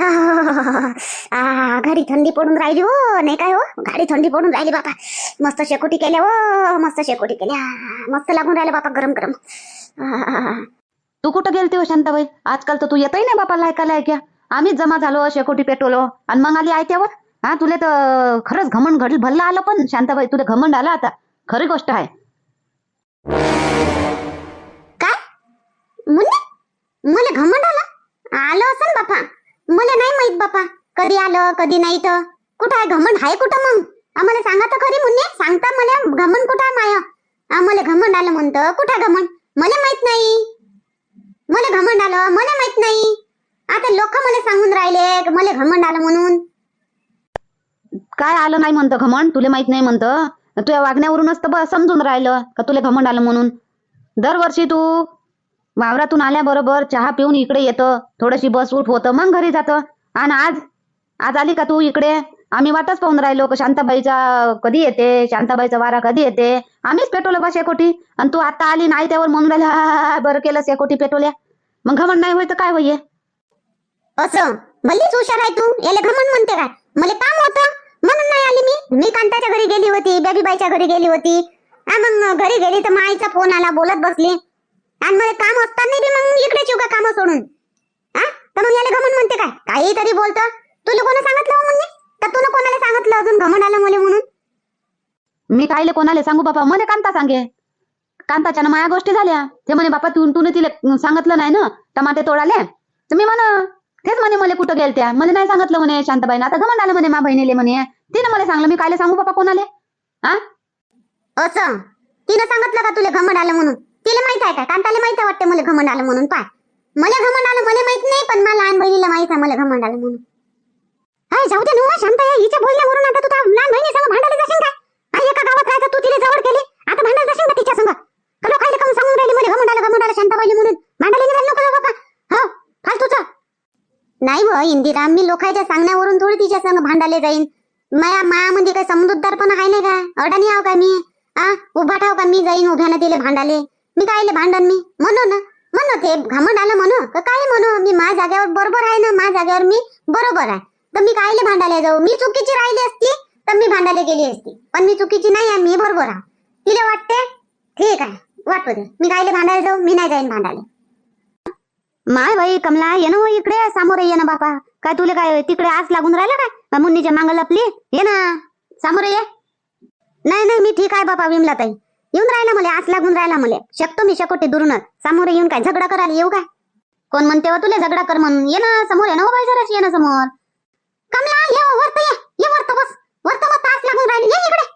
आ, घरी थंडी पडून राहिली हो. नाही काय हो? गाडी थंडी पडून राहिली बापा मस्त शेकोटी केल्या हो. मस्त शेकोटी केल्या. मस्त लागून राहिलं बापा गरम गरम. तू कुठं गेलती हो शांताबाई? आजकाल तर तू येतही नाही बापा लायका लायक्या. आम्हीच जमा झालो शेकोटी पेटवलो. आणि मग आली आयत्यावर हा तुला तर खरंच घमंड घडल भल्ला आलं पण शांताबाई तुला घमंड आला आता. खरी गोष्ट आहे. काय? मुन्नी? मला घमंड आलं? आलं असं बापा. मला नाही माहीत बापा. कधी आलं कधी नाही तर. कुठं आहे घमंड? आहे कुठं मग? आम्हाला सांगा तर खरी मुन्ने. सांगता मला घमंड कुठं आहे माया? आम्हाला घमंड आलं म्हणतं. कुठं घमंड? मला माहीत नाही. मला घमंड आलं मला माहीत नाही. आता लोक मला सांगून राहिले मला घमंड आलं म्हणून. काय आलं नाही म्हणतं घमंड? तुला माहीत नाही म्हणतं? तुझ्या वागण्यावरूनच तर बस समजून राहिलं का तुला घमंड आलं म्हणून? दरवर्षी तू वावरातून आल्याबरोबर चहा पिऊन इकडे येतं. थोडीशी बस उठ होतं. मग घरी जातं. आणि आज आज आली का तू इकडे? आम्ही वाटच पाहून राहिलो का शांताबाईचा कधी येते? शांताबाईचा वारा कधी येते? आम्हीच पेटवलं बा शेकोटी. आणि तू आता आली नाही त्यावर म्हणून राहिला बरं केलं शेकोटी पेटवल्या. मग घमंड नाही होय तर काय होईये? असं? भलीच हुशार आहे तू. याला घमंड म्हणते काय मला काम होतं. म्हणून नाही आली मी. मी कांताच्या घरी गेली होती बेबीबाईच्या घरी गेली होती. मग घरी गेली तर माईचा फोन आला बोलत बसली. आणि मला काम असताना बी मग इकडे शिव का काम सोडून? हा तर मग याला घमंड म्हणते काय? काहीतरी बोलतं. तुला कोणा सांगितलं हो म्हणणे तर तुला कोणाला सांगितलं अजून घमंड आलं मला म्हणून? मी कायले कोणाला सांगू बापा? मला कांता सांगे. कांताच्या माया गोष्टी झाल्या. ते म्हणे बापा तू तू तिला सांगितलं नाही ना? टमाटे तोडाले. तर मी म्हण तेच म्हणे मला कुठं गेल त्या मला नाही सांगितलं म्हणे शांताबाईनं. आता गमन आलं म्हणे मा बहिणीले म्हणे. तिने मला सांगलं मी कायले सांगू बापा कोणाले? हा असं. तिनं सांगितलं का तुला घमंड आलं म्हणून? तिला माहीत आहे का? कांताला माहीत आहे वाटतं मला घमंड आलं म्हणून. पाय. मला घमंड आलं मला माहीत नाही पण मला लहान बहिणीला माहीत आहे मला घमंड आलं म्हणून. हाय जाऊ दे नव्हा शांत आहे. हिच्या बोलण्यावरून आता तू त्या लहान बहिणी सांग भांडायला जाशील का? आई एका गावात राहायचं तू तिला जवळ केली आता भांडायला जाशील का तिच्या संग? कलो लोकांना काम सांगून राहिली मला घमंड आलं घमंड आलं शांत शांताबाई म्हणून. भांडायला निघाल नको बाबा हो फालतूच. नाही व इंदिरा मी लोकांच्या सांगण्यावरून थोडी तिच्या संग भांडायला जाईन. माया मायामध्ये काही समजूतदारपणा आहे नाही का? अडाणी आहो का मी? आ उभा ठाव का मी जाईन उभ्यानं तिले भांडाले मी कायले भांडण मी? म्हणू ना. म्हणू ते घमंड आलं म्हणू. का काय म्हणू? मी माझ्या जागेवर बरोबर आहे ना? माझ्या जागेवर मी बरोबर आहे. तर मी कायले भांडायला जाऊ? मी चुकीची राहिली असती तर मी भांडायला गेली असती. पण मी चुकीची नाही आहे मी बरोबर आहे. तिला वाटते? ठीक आहे. वाटू दे. मी कायले भांडायला जाऊ? मी नाही जाईन भांडायला. माय बाई कमला ये ना इकडे. सामोरे ये ना बापा. काय तुला काय तिकडे आस लागून राहिला काय? का मुन्नीच्या मांग लपली? ये ना. सामोरे ये. नाही नाही मी ठीक आहे बापा विमला ताई येऊन राहिला मला आस लागून राहिला मला. शकतो मी शकोटी दुरूनच समोर येऊन काय झगडा करायला येऊ काय? कोण म्हणते हो तुला झगडा कर म्हणून. ये ना समोर ये ना हो बाई जराशी ये ना समोर. कमला ये हो, वरत ये. ये वरत बस. वरत मग तास लागून राहिली. ये इकडे.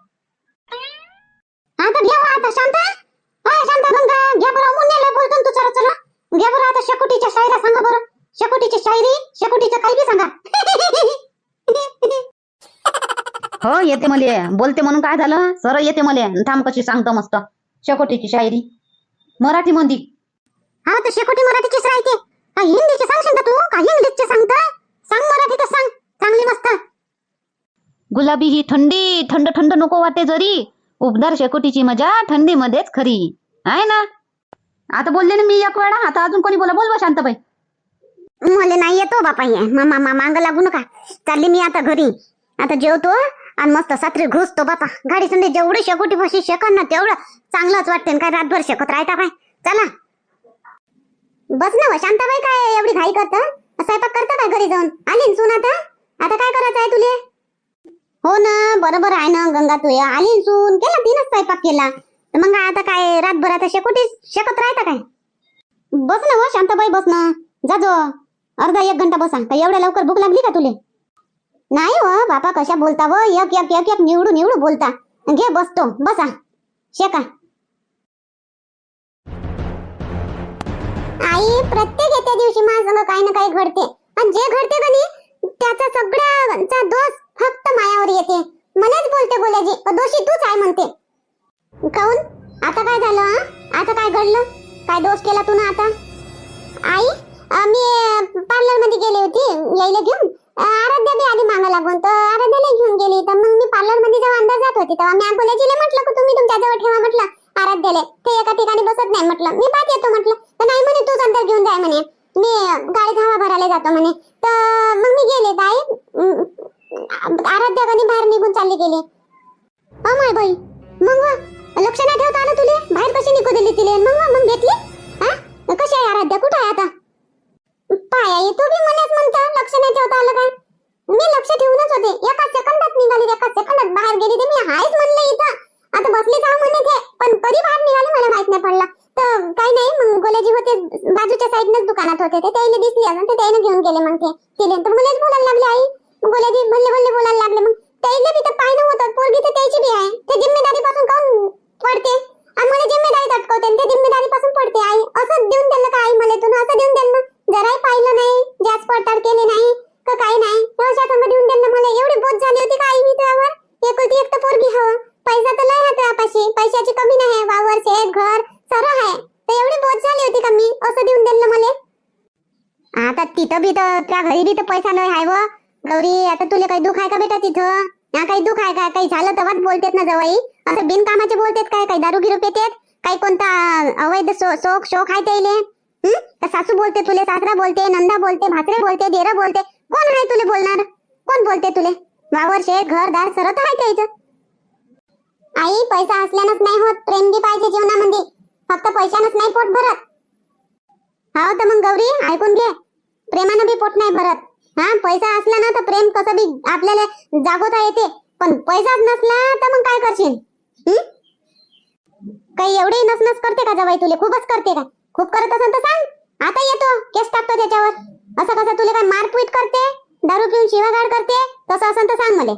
आता घे आता शांत होय शांत गंगा घे बरं मुन्याला बोलतो तू चला चला घे बरं आता शकुटीच्या शायरा सांगा बरं. शकुटीची शायरी शकुटीचं काही बी सांगा. हो येते मले. बोलते म्हणून काय झालं? सर येते मले. थांब कशी सांगतो मस्त. शेकोटीची शायरी. मराठी मध्ये हा तर शेकोटी मराठीचीच राहते. हिंदीची सांगशील तू. का इंग्लिशची सांगता? सांग मराठी तर सांग. चांगली मस्त. गुलाबी ही थंडी. थंड थंड नको वाटे जरी. उबदार शेकोटीची मजा थंडीमध्येच खरी. आहे ना? आता बोलले ना मी एक वेळा. आता अजून कोणी बोला? बोल बा शांताबाई. मला नाही येतो बापा हे. मामा मा मांग लागू नका. चालली मी आता घरी. आता जेवतो. आणि मस्त सात्री घुसतो बापा. गाडी संडे जेवढी शेकोटी बशी शेकन ना तेवढं चांगलंच वाटते काय रातभर शेकत राहता काय चला. बस ना व, शांताबाई काय एवढी घाई करता? स्वयंपाक करता काय घरी जाऊन? आली सुन सून आता? आता काय करायचं आहे तुले? हो ना बरोबर आहे ना गंगा तू आली सून. केला तिनच स्वयंपाक केला. तर मग आता काय रातभर आता शेकोटी शेकत राहता काय? बस ना हो शांताबाई बस ना. जा अर्धा एक घंटा बसा. का एवढ्या लवकर भूक लागली का तुले? नाही हो बापा कशा बोलता व एक एक एक एक निवडू निवडू बोलता. घे बसतो. बसा. शेका. आई प्रत्येक येत्या दिवशी माझ्या काही ना काही घडते. आणि जे घडते का नाही त्याचा सगळ्याचा दोष फक्त मायावर येते. मलाच बोलते बोलायची. दोषी तूच आहे म्हणते. काऊन? आता काय झालं आता काय घडलं? काय दोष केला तू ना आता? आई मी पार्लरमध्ये गेली होती. यायला घेऊन? आराध्या बी आधी मागं लागून तर आराध्याला घेऊन गेली. तर मग मी पार्लरमध्ये जेव्हा अंदर जात होती तेव्हा मी अकोल्याजीला म्हटलं की तुम्ही तुमच्या जवळ ठेवा म्हटलं आराध्याला. ते एका ठिकाणी बसत नाही म्हटलं. मी पाहत येतो म्हटलं. तर नाही म्हणे तूच अंदर घेऊन जाय म्हणे. मी गाडीत हवा भरायला जातो म्हणे. तर मग मी गेले ताई आराध्या कधी बाहेर निघून चालले गेले? माय बाई. मग लक्ष नाही ठेवता आलं तुले? बाहेर कशी निघू दिली तिले? मग मग भेटली हा कशी आहे आराध्या? कुठं आहे आता? पाया येतो तू बी मलाच म्हणता लक्ष नाही ठेवता आलं काय? मी लक्ष ठेवूनच होते. एका सेकंदात निघाली एका सेकंदात बाहेर गेली ते मी हायच म्हणले इथं. आता बसले जाऊ म्हणे ते पण कधी बाहेर निघाले मला माहीत नाही पडला. तर काही नाही मग गोलेजी होते बाजूच्या साईडनच दुकानात होते. ते त्याला दिसली अजून ते त्याने घेऊन गेले मग ते. तिले तर मलाच बोलायला लागले आई गोलेजी भल्ले भल्ले बोलायला लागले. मग त्याला बी तर पाहिलं होतं पोरगी तर त्याची बी आहे. ते जिम्मेदारी पासून काऊन पडते? आणि मला जिम्मेदारी अटकवते ते जिम्मेदारी पासून पडते आई. असं देऊन दिलं का आई मला तू असं देऊन दिलं जराही पाहिलं नाही जास्त पडताळ केले नाही का काही नाही. अशा संग देऊन दिलं मला एवढी बोध झाली होती का मी त्यावर एकुलती एक तर पोरगी हवं. पैसा तर लय आहे आपाशी पैशाची कमी नाही वावर शेत घर सर्व आहे. तर एवढी बोध झाली होती का मी? असं देऊन दिलं मला आता तिथं बी तर त्या घरी बी तर पैसा नाही आहे व. गौरी आता तुला काही दुख आहे का बेटा तिथं? ना काही दुख आहे का? काही झालं तेव्हाच बोलतेत ना जवाई असं बिनकामाचे बोलतेत काय? काही दारू गिरू पेतेत? काही कोणता अवैध शोक शोक आहे त्याले सासू बोलते तुले सासरा बोलते नंदा बोलते भाकरे बोलते देर बोलते. कोण आहे तुले बोलणार? कोण बोलते तुले? वावर शेत घर दार सरत आहे त्याचं. आई पैसा असल्यानंच नाही होत. प्रेम बी पाहिजे जीवनामध्ये. फक्त पैशानंच नाही पोट भरत. हा तर मग गौरी ऐकून घे. प्रेमानं बी पोट नाही भरत. हा पैसा असला ना तर प्रेम कसं बी आपल्याला जागवता येते. पण पैसाच नसला तर मग काय करशील? काही एवढे नसनस करते का जवाई तुले? खूपच करते का? खूप करत असेल तर सांग. आता येतो. केस टाकतो त्याच्यावर. असं कसं तुला काय मारपीट करते? दारू पिऊन शिवागाड करते? तसं असेल तर सांग मला.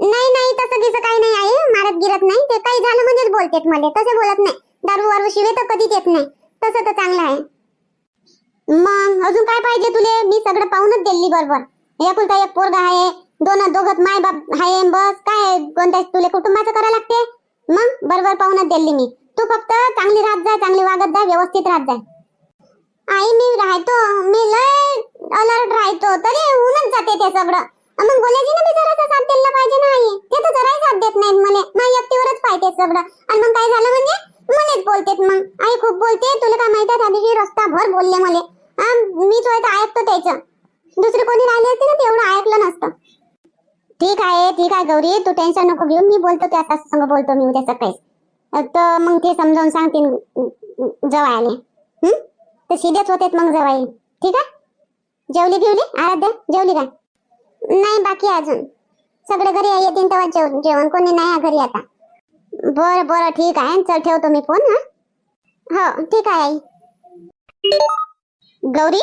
नाही नाही तसं गिसं काही नाही आहे मारत गिरत नाही. ते काही झालं म्हणजेच बोलतेत मला. तसे बोलत नाही. दारू वारू शिवे तर कधीच येत नाही. तसं तर चांगलं आहे. मग अजून काय पाहिजे तुले? मी सगळं पाहूनच दिली बरोबर. एकुलता एक पोरगा आहे. दोन दोघत माय बाप आहे. बस. काय कोणत्या तुले कुटुंबाचं करा लागते? मग बरोबर पाहूनच दिली मी. तू फक्त चांगली राहत जाय चांगली वागत जाय व्यवस्थित राहत जाय आई मी राहतो मी लय अलर्ट राहतो तरी होऊनच जाते ते सगळं. मग बोलायची बी जरासा साथ दिला पाहिजे ना आई? ते तर जराही साथ देत नाहीत मला. माझ्या एकटीवरच पाहिजे सगळं. आणि मग काय झालं म्हणजे? मलाच बोलतेत मग. आई खूप बोलते तुला काय माहिती आहे त्या दिवशी रस्ता भर बोलले मला. हा मीच होय तर ऐकतो त्याचं. दुसरे कोणी राहिले असते ना तेवढं ऐकलं नसतं. ठीक आहे ठीक आहे गौरी तू टेन्शन नको घेऊ. मी बोलतो त्या सासू संग बोलतो मी उद्या सकाळी. तर मग ते समजावून सांगतील जवळ आले हं? ते सिरियस होते मग जवळ ठीक आहे? जेवली घेवली आराध्या जेवली काय? नाही बाकी अजून. सगळे घरी येतील तेव्हा जेवण जेवण. कोणी नाही आहे घरी आता. बरं बरं ठीक आहे. चल ठेवतो मी फोन हा? हो ठीक आहे आई. गौरी?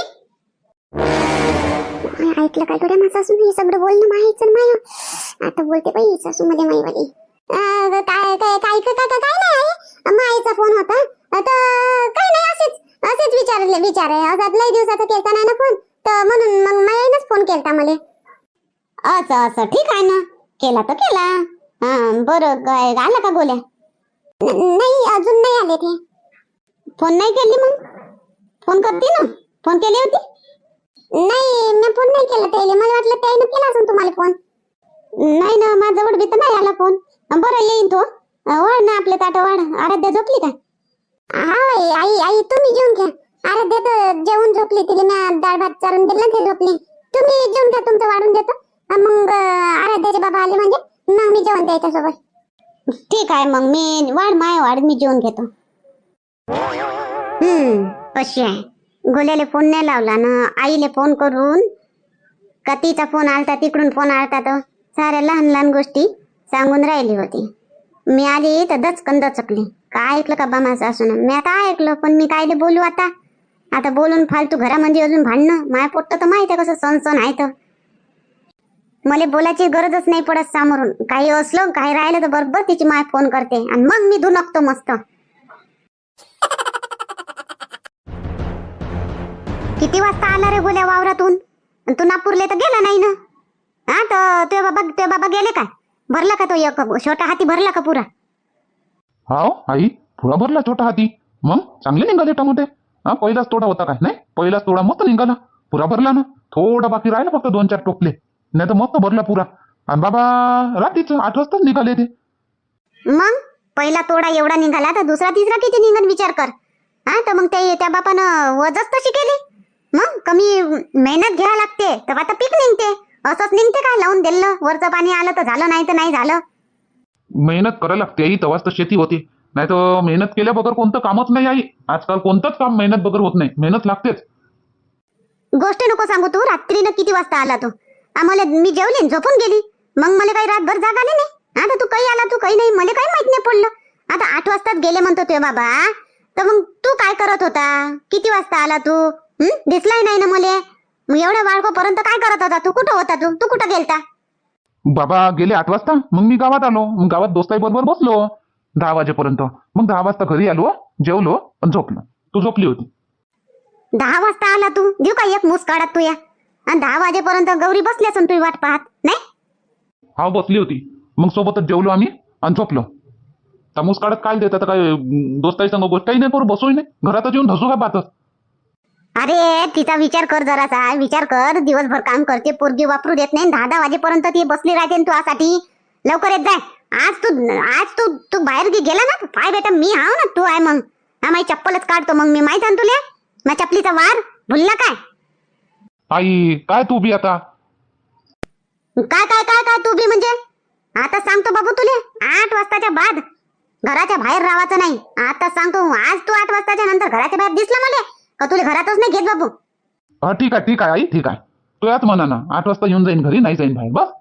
ऐकलं काय थोड्या माझं असून हे सगळं बोलणं माहीत माय आता बोलते बाई सासू मध्ये माईवाली. काय काय काय काय काय काय नाही. माईचा फोन होता. आता काय नाही असेच असेच विचारले विचार आहे असा लय दिवसाचा केलता नाही ना फोन? तर म्हणून मग माईनच फोन केलता मला. असं असं ठीक आहे ना. केला तर केला. हा बरं काय आला का गोल्या? नाही अजून नाही आले ते. फोन नाही केली मग? फोन करते ना? फोन केली होती? नाही मी फोन नाही केला त्याला. मला वाटलं त्याने केला असून तुम्हाला फोन. नाही ना माझ्याजवळ बी तर नाही आला फोन. बरं येईन तो. वाढ ना आपलं ताट वाढ. आराध्या झोपली का? हा आई आई तुम्ही जेवून घ्या. आराध्या तर जेवून झोपली तिला मी डाळ भात चारून दिला ते झोपली. तुम्ही जेवून घ्या तुमचं वाढून देतो. मग आराध्याचे बाबा आले म्हणजे मग मी जेवण द्यायच्या सोबत. ठीक आहे मग मी वाढ माय वाढ मी जेवण घेतो. हम्म कशी आहे? गोल्याला फोन नाही लावला ना? आईले फोन करून का तिचा फोन आलता तिकडून फोन आलता तर. साऱ्या लहान लहान गोष्टी. सांगून राहिली होती. मी आली तर दचकन दचकली. काय ऐकलं का बा माझं असून मी आता ऐकलं पण मी कायले बोलू आता? आता बोलून फालतू घरामध्ये अजून भांडणं? माय पोटतं तर माहीत आहे कसं सण सण आहे तर मला बोलायची गरजच नाही पडत समोरून. काही असलं काही राहिलं तर बरोबर तिची माय फोन करते. आणि मग मी धुनकतो मस्त. किती वाजता आला रे गोल्या वावरातून? आणि तू नागपूरला तर गेला नाही ना? हा तर ते बाबा ते बाबा गेले काय? भरला का तो एक छोटा हाती भरला का पुरा? हाव आई पुरा भरला छोटा हाती. मग चांगले निघाले टमाटे. हा पहिलाच तोडा होता काय? नाही? पहिलाच तोडा मस्त निघाला. पुरा भरला ना. थोडा बाकी राहिला फक्त दोन चार टोपले. नाही तर मस्त भरला पुरा. आणि बाबा रात्रीच आठ वाजताच निघाले ते. मग? पहिला तोडा एवढा निघाला तर दुसरा तिसरा किती निघन विचार कर. हा तर मग ते त्या बापानं वजच तशी केली. मग कमी मेहनत घ्यायला लागते तर आता पीक निघते. असंच निघते काय? लावून दिलं. वरचं पाणी आलं तर झालं नाही तर नाही झालं. मेहनत करायला लागते आई. तेव्हाच तर शेती होती. नाही तर मेहनत केल्या बगर कोणतं कामच नाही आई. आजकाल कोणतंच काम मेहनत बगर होत नाही. मेहनत लागतेच. गोष्ट नको सांगू तू. रात्रीनं किती वाजता आला तू? आम्हाला मी जेवली झोपून गेली. मग मला काही रातभर जाग आली नाही. आता तू काही आला तू काही नाही. मला काही माहीत नाही पडलं. आता आठ वाजताच गेले म्हणतो ते बाबा. तर मग तू काय करत होता? किती वाजता आला तू? दिसलाय नाही ना मले. मग एवढ्या बाळकोपर्यंत काय करत होता? तू कुठं होता तू? तू कुठं गेलता? बाबा गेले आठ वाजता. मग मी गावात आलो. मग गावात दोस्ताई बरोबर बसलो. दहा वाजेपर्यंत. मग दहा वाजता घरी आलो जेवलो आणि झोपलो. तू झोपली होती. दहा वाजता आला तू? देऊ का एक मूस काढत तू या आणि दहा वाजेपर्यंत गौरी बसली असून तुझी वाट पाहत नाही? हा बसली होती. मग सोबतच जेवलो आम्ही आणि झोपलो. तामूस काढत काय देत आता काय दोस्ताई संग गोष्टही नाही करू बसूही नाही. घरातच येऊन धसू काय पाहतात अरे तिचा विचार कर जरासा. विचार कर. दिवसभर काम करते पोरगी वापरू देत नाही. दहा दहा वाजेपर्यंत ती बसली राहते तुझ्यासाठी लवकर येत जाय. आज तू आज तू तू बाहेर गेला ना? पाय बेटा मी हाव ना तू आहे मग. हा माझी चप्पलच काढतो मग मी. माहीत आहे तुला? माझ्या चपलीचा वार. भुलला काय? आई काय तू बी आता? काय काय काय काय तू बी म्हणजे? आता सांगतो बाबू तुले. आठ वाजताच्या बाद. घराच्या बाहेर राहायचं नाही. आता सांगतो. आज तू आठ वाजताच्या नंतर घराच्या बाहेर दिसला मला. का तुला घरातच नाही घेत बाबू हा ठीक आहे ठीक आहे आई ठीक आहे. तू याच म्हणा ना. आठ वाजता येऊन जाईन घरी नाही जाईन बाहेर. बस.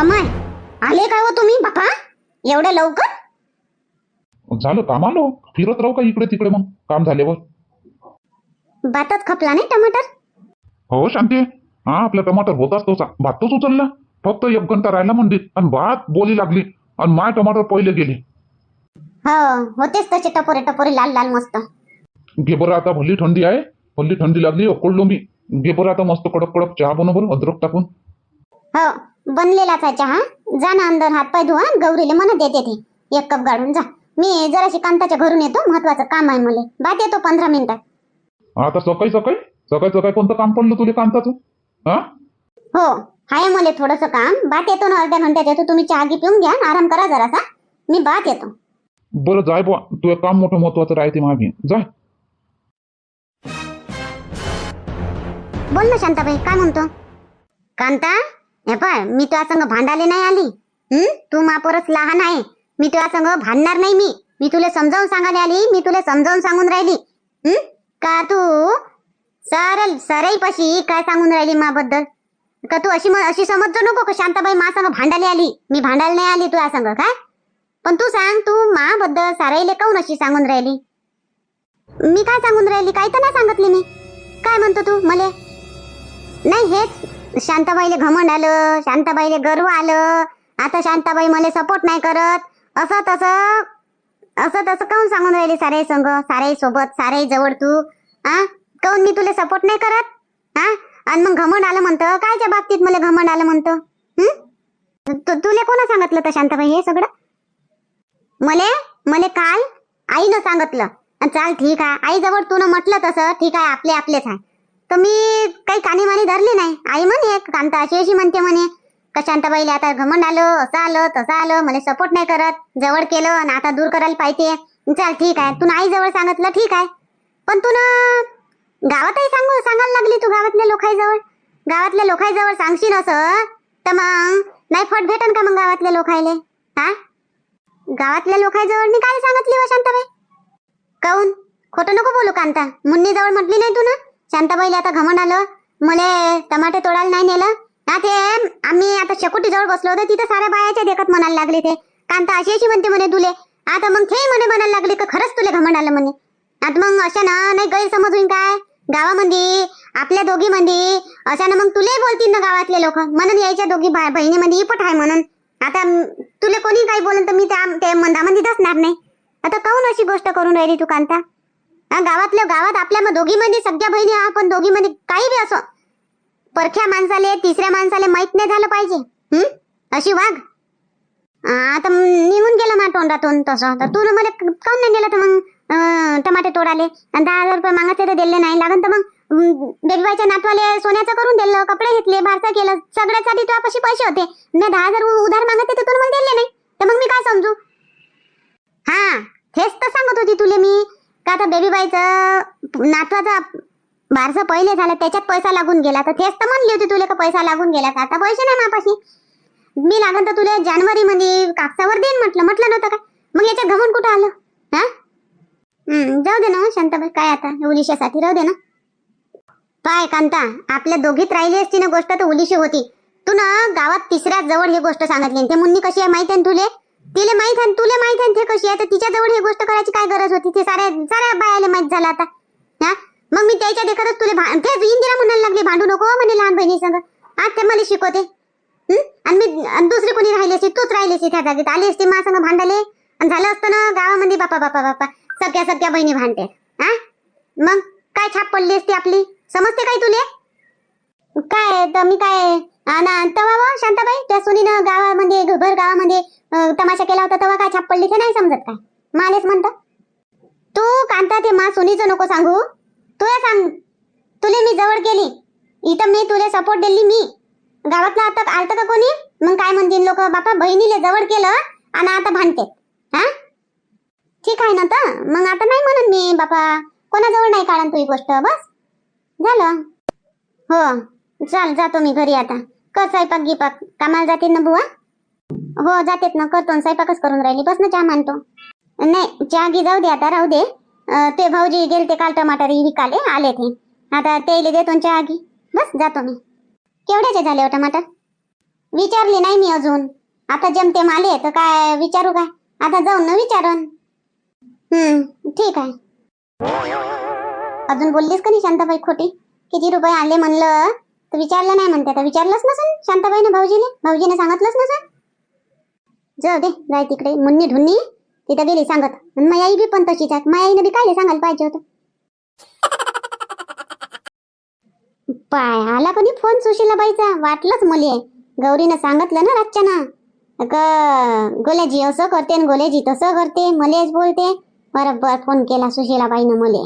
अमय आले काय हो तुम्ही बापा? एवढ्या लवकर? झालं काम आलो. फिरत राहू का इकडे तिकडे मग? काम झाल्यावर. भातच खपला नाही टमाटर? हो शांती. हा आपला टमाटर होताच तोचा भात तोच उचलला. फक्त एक घंटा राहिला मंडीत आणि भात बोली लागली. आणि माय टमाटर पहिले गेले. हो होतेच तसे टपोरे टपोरे लाल लाल मस्त. घे बरं आता भल्ली थंडी आहे. भल्ली थंडी लागली अकोडलो मी घे बरं आता मस्त कडक कडक चहा बनव अद्रक टाकून. हो बनलेलाच आहे चहा. जा ना अंदर हात पाय धुवा गौरीले म्हणत देते ती एक कप गाडून जा. मी जराशी कांताच्या घरून येतो महत्वाचं काम आहे मला. बात येतो पंधरा मिनिटात आता सकाळी सकाळी? सकाळी सकाळी कोणतं काम पडलं तुला कांताचं? हा? हो आहे मला थोडस काम. बात येतो ना अर्ध्या घंट्यात येतो तुम्ही चहा घे पिऊन घ्या आराम करा जरासा. मी बात येतो. बरं जाय बुवा तुझं काम मोठं महत्वाचं राहते मागे. जाय. बोल ना शांताबाई काय म्हणतो? कांता हे पाय मी तुझ्या संग भांडाले नाही आली. हं? तू मापोरच लहान आहे. मी तुझ्या संग भांडणार नाही मी. मी तुला समजावून सांगायला आली मी तुला समजावून सांगून राहिली. हं? का तू सरल सरईपाशी काय सांगून राहिली माबद्दल? का तू अशी म- अशी समजतो नको का शांताबाई मा संग भांडायला आली? मी भांडायला नाही आली तुझ्या संग काय? पण तू सांग तू माबद्दल साराईले काऊन अशी सांगून राहिली? मी काय सांगून राहिली? काय तर नाही सांगितली मी. काय म्हणतो तू मले? नाही हेच. शांताबाईले घमंड आलं शांताबाईले गर्व आलं. आता शांताबाई मला सपोर्ट नाही करत. असं तसं असं तसं काऊन सांगून राहिली सारे संग? सारे सोबत सारे जवळ तू? आ? काऊन मी तुला सपोर्ट नाही करत? हा आणि मग घमंड आलं म्हणतं? कायच्या बाबतीत मला घमंड आलं म्हणतं? हं? तुले कोणा सांगितलं तर शांताबाई हे सगळं? मले मले काल आईनं सांगितलं. आणि चाल ठीक आहे. आई जवळ तू म्हटलं तसं ठीक आहे आपले आपलेच आहे. तर मी काही कानीमानी धरली नाही. आई म्हणे कांता अशी अशी म्हणते म्हणे. का शांताबाईला आता घमंड आलं असं आलं तसं आलं मला सपोर्ट नाही करत. जवळ केलं आणि आता दूर करायला पाहिजे. चाल ठीक आहे. तू आई जवळ सांगितलं ठीक आहे. पण तू ना गावातही सांगू सांगायला लागली तू गावातल्या लोकांजवळ गावातल्या लोकांजवळ सांगशील असं तर मग नाही फट भेटन का मग गावातल्या लोकायले हा? गावातल्या लोकांजवळ मी काय सांगितली व शांताबाई. काऊन? खोटं नको बोलू कांता. मुन्नी जवळ म्हटली नाही तू ना? शांताबाईला आता घमन आलं. मले टमाटे तोडायला नाही नेलं. ना ते आम्ही आता शेकोटी जवळ बसलो होतो तिथे साऱ्या बायाच्या देखत म्हणायला लागले ते. कांता अशी अशी म्हणते म्हणे तुले. आता मग ते म्हणे म्हणायला लागले का खरंच तुले घमंड आलं म्हणे. आता मग अशा ना नाही गैरसमज होईन काय? गावामध्ये आपल्या दोघी मध्ये अशा ना मग तुलाही बोलतील ना गावातले लोक. म्हणून यायच्या दोघी बहिणीमध्ये इपट आहे म्हणून. आता तुला कोणी काही बोलन तर मी त्या मंदामध्ये असणार नाही. आता काऊन अशी गोष्ट करून राहिली तू कांता? हा गावातल्या गावात आपल्या मग दोघीमध्ये सगळ्या बहिणी आपण दोघीमध्ये काही बी असो. परख्या माणसाले तिसऱ्या माणसाले माहीत नाही झालं पाहिजे. हम्म अशी वाघ. आता निघून गेलं मा तोंडातून तसं. तर तू मला काऊन नाही गेलं तर मग अं, टमाटे तोडाले? आणि दहा हजार रुपये मागतले तर दिले नाही. लागन तर मग बेबीबाईच्या नातवाले सोन्याचं करून दिलं कपडे घेतले बारसा केलं सगळ्यासाठी तुझ्यापाशी पैसे होते. मी दहा हजार उधार मागत तर तू मला दिले नाही. तर मग मी काय समजू? हा हेच तर सांगत होती तुले मी. का आता बेबीबाईचं नातवाचं बारसं पहिले झालं त्याच्यात पैसा लागून गेला. तर तेच तर म्हणली होती तुला का पैसा लागून गेला का? आता पैसे नाही मापाशी. मी लागन तर तुला जानेवारी मध्ये कापसावर देईन म्हटलं. म्हटलं नव्हतं का मग याच्यात घमून कुठं आलं? हा? जाऊ दे ना हो, शांताबाई. काय आता? उलिशासाठी राहू दे ना. पाय कांता? आपल्या दोघीत राहिली असती ना गोष्ट तर उलीशी होती. तू ना गावात तिसऱ्या जवळ ही गोष्ट सांगितली ते मुन्नी कशी आहे माहिती आहे तुले? तिले माहीत आहे तुले माहीत आहे ते कशी आहे? तर तिच्या जवळ ही गोष्ट करायची काय गरज होती? ते साऱ्या साऱ्या बायाला माहीत झालं आता. हा? मग मी त्याच्या देखतच तुले इंदिरा म्हणायला लागली भांडू नको म्हणे लहान बहिणी सांग. आज ते मला शिकवते. आणि मी दुसरी कोणी राहिली असती? तूच राहिली असती त्या जागेत. आली असती मा संग भांडले आणि झालं असतं ना गावामध्ये बापा बापा बापा. सगळ्या सगळ्या बहिणी भांडते. हा? मग काय छाप पडली असती आपली? समजते काय तुले? काय तर मी काय ना तेव्हा शांताबाई त्या सुनीनं गावामध्ये घर गावामध्ये तमाशा केला होता तेव्हा काय छाप पडली ते नाही समजत काय? मालेच म्हणत. तू कांता ते मा सुनीचं नको सांगू. तुला सांग तुले मी जवळ केली. इथं मी तुला सपोर्ट दिली मी. गावातला आता आलत का कोणी? मग काय म्हणतील लोक? बापा बहिणीले जवळ केलं आणि आता भांडते हा? ठीक आहे ना तर? मग आता नाही म्हणून मी बापा. कोणाजवळ नाही काढा तू ही गोष्ट? बस. झालं? हो चाल जातो मी घरी आता. कर स्वयंपाक गिपाक. कामाला जाते ना बुवा? हो जातेत ना करतो न स्वयंपाकच करून राहिली. बस ना चहा मानतो नाही चहा गी जाऊ दे आता राहू दे. अं, ते भाऊजी गेले ते काल टमाटर विकाले आले ते आता तेले देतो चहा गी बस जातो मी. केवढ्याचे झाले हो टमाटर? विचारले नाही मी अजून. आता जमतेम आले तर काय विचारू काय? आता जाऊन ना विचारन. हम्म ठीक आहे. अजून बोललीस का नाही शांताबाई खोटी? किती रुपये आले म्हणलं? तर विचारलं नाही म्हणते तर विचारलंच नसेल शांताबाईनं भाऊजीने भाऊजीने सांगितलंच नसेल? जाऊ दे जाय तिकडे. मुन्नी ढुन्नी तिथं गेली सांगत. आणि आई बी पण तशीच आहे. माझ्या आईने बी काय सांगायला पाहिजे होतं? पाय आला कधी फोन सुशीला बाईचा वाटलंच मुली गौरीनं सांगितलं ना रातच्या ना ग गोल्याजी असं करते आणि गोल्याजी तसं करते मलेच बोलते. बरोबर फोन केला सुशीलाबाईनं मले.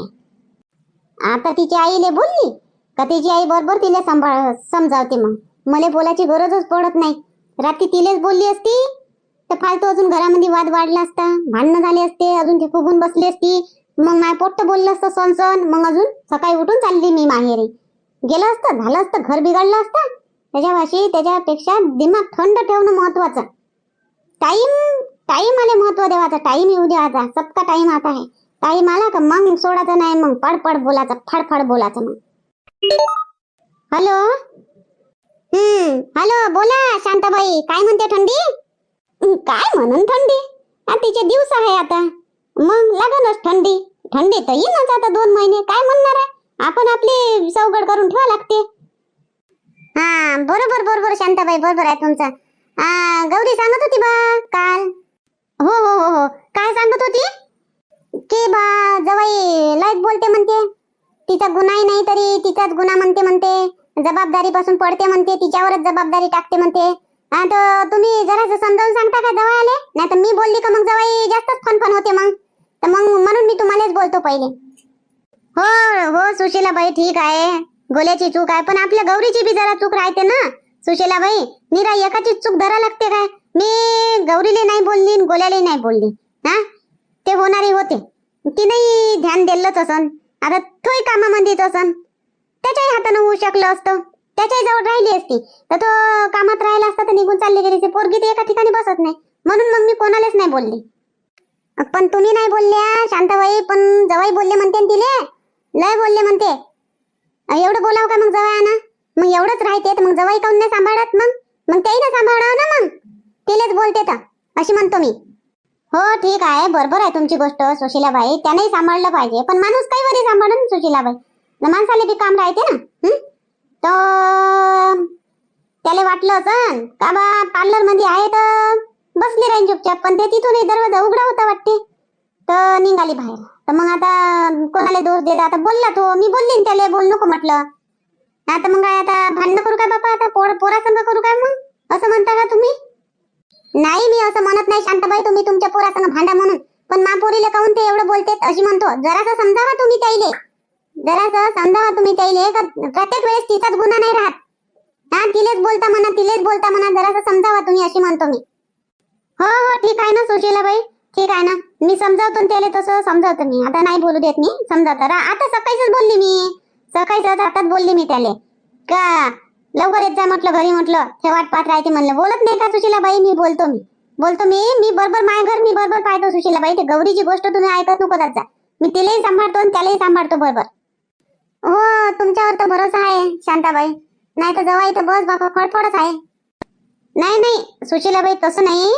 आता तिच्या आईले बोलली. का तिची आई बरोबर तिला सांभाळ समजावते मग. मला बोलायची गरजच पडत नाही. रात्री तिलेच बोलली असती तर फालतू अजून घरामध्ये वाद वाढला असता. भांडणं झाले असते अजून ते फुगून बसली असती. मग माय पोट्ट बोललं असतं सण सण मग अजून सकाळी उठून चालली मी माहेरी. गेलं असतं झालं असतं घर बिघडलं असतं. त्याच्यापाशी त्याच्यापेक्षा दिमाग थंड ठेवणं महत्वाचं. टाईम टाईम आले महत्त्व देवाचा टाईम येऊ द्यावाचा सबका टाईम आता आहे. ताई मला का मग सोडायचं नाही मग पडपड बोलायचं फडफड बोलायचं मग. हॅलो? हम्म हॅलो बोला शांताबाई. काय म्हणते थंडी? काय म्हणून थंडी? आ, तिचे दिवस आहे आता. मग लागणच थंडी. थंडी तर येईनच आता दोन महिने. काय म्हणणार आहे? आपण आपली चौघड करून ठेवा लागते. हा बरोबर बरोबर शांताबाई बरोबर आहे तुमचं. गौरी सांगत होती बा काल. हो हो हो हो. काय सांगत होती? की बा जवाई लयच बोलते म्हणते. तिचा गुन्हाही नाही तरी तिचाच गुन्हा म्हणते म्हणते. जबाबदारी पासून पडते म्हणते तिच्यावरच जबाबदारी टाकते म्हणते. तुम्ही जरासं समजावून सांगता का जवळ आले? नाही तर मी बोलली का मग जवाई जास्तच फनफन होते मग. तर मग म्हणून मी तुम्हालाच बोलतो पहिले. हो हो सुशीलाबाई ठीक आहे. गोल्याची चूक आहे. पण आपल्या गौरीची बी जरा चूक राहते ना. सुशीलाबाई निरा एकाची चूक धरा लागते काय? मी गौरीले नाही बोलली गोल्याला नाही बोलली. हा? ते होणारे होते. तिनेही ध्यान दिलंच असन. आता तोही कामामध्येच असन. त्याच्याही हातानं होऊ शकलं असतं. त्याच्याही जवळ राहिली असती. तर तो कामात राहिला असता तर निघून चालली गेली पोरगी ते एका ठिकाणी बसत नाही. म्हणून मग मी कोणालाच नाही बोलली. पण तुम्ही नाही बोलल्या शांताबाई पण जवाई बोलले म्हणते तिले. लय बोलले म्हणते. एवढं बोलाव का मग जवाई ना मग एवढंच राहते मग जवाई काऊन नाही सांभाळत मग? मग तेही ना सांभाळावं ना मग? तिलेच बोलते तर. अशी म्हणतो मी. हो ठीक आहे. बरोबर आहे तुमची गोष्ट सुशीलाबाई. त्यानेही सांभाळलं पाहिजे. पण माणूस काही वरी सांभाळून सुशीलाबाई. माणसाला बी काम राहते ना? तर त्याला वाटलं असं का बा पार्लरमध्ये आहे तर बसली राहीन चुपचाप. पण ते तिथून दरवाजा उघडा होता वाटते. तर निघाली बाहेर. तर मग आता कोणाला दोष देत? आता बोलला तो. मी बोलली त्याला बोल नको म्हटलं. आता मग काय आता भांडणं करू काय बापा? आता पोर पोरासंग करू काय मग? असं म्हणता का तुम्ही? नाही मी असं म्हणत नाही शांताबाई तुम्ही तुमच्या पोरासंग भांडा म्हणून. पण मा पोरीला काहून ते एवढं बोलतेत अशी म्हणतो जरासं समजावा तुम्ही त्याईले. जरासं समजावा तुम्ही त्याईले. का प्रत्येक वेळेस तिचाच गुन्हा नाही राहत. हा तिलेच बोलता म्हणा तिलेच बोलता म्हणा जरासं समजावा तुम्ही अशी म्हणतो मी. हो हो ठीक आहे ना सुशीलाबाई? ठीक आहे ना. मी समजावतो त्याला तसं समजावतो मी. आता नाही बोलू देत मी समजावतो. आता सकाळीच बोलली मी. सकाळीच आता बोलली मी त्याले का? लवकर येत जा म्हटलं घरी म्हटलं. हे वाट पाहत राहते म्हणलं. बोलत नाही का सुशीलाबाई? मी बोलतो मी. बोलतो मी मी बरोबर माय घर मी बरोबर पाहतो सुशीलाबाई. ते गौरीची गोष्ट तुम्ही ऐकत नको जा. मी तिलाही सांभाळतो आणि त्यालाही सांभाळतो बरोबर. हो तुमच्यावर तर भरोसा आहे शांताबाई. नाही तर जवळ इथं बस बाबा खडखडच आहे. नाही नाही सुशीलाबाई तसं नाही.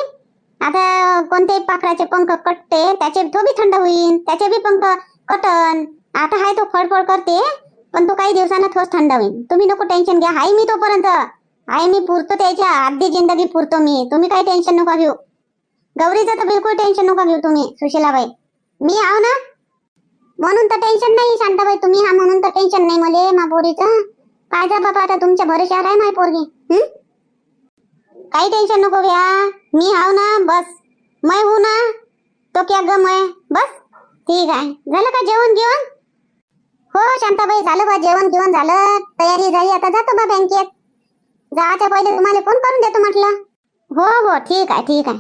आता कोणते पाखराचे पंख कटते त्याचे तो बी थंड होईल त्याचे बी पंख कटन. आता हाय तो फडफड करते. पण तो काही दिवसानं थोस थंड होईल तुम्ही नको टेन्शन घ्या. हाय मी तोपर्यंत. आहे मी पुरतो त्याच्या. अर्धी जिंदगी पुरतो मी. तुम्ही काही टेन्शन नका घेऊ. गौरीचं तर बिलकुल टेन्शन नका घेऊ तुम्ही सुशीलाबाई. मी आहो ना? म्हणून तर टेन्शन नाही शांताबाई. तुम्ही हा म्हणून तर टेन्शन नाही मले मा पोरीचं. काय जा बाबा आता तुमच्या भरोशावर आहे माय पोरगी. काही टेन्शन नको घ्या. मी हाव ना? बस. मै हो ना? तो क्या गम है बस. ठीक आहे. झालं का जेवण घेऊन हो शांताबाई झालं बा जेवण घेऊन झालं. तयारी झाली आता जातो बा बँकेत. जायच्या पहिले तुम्हाला फोन करून देतो म्हटलं. हो हो ठीक आहे ठीक आहे.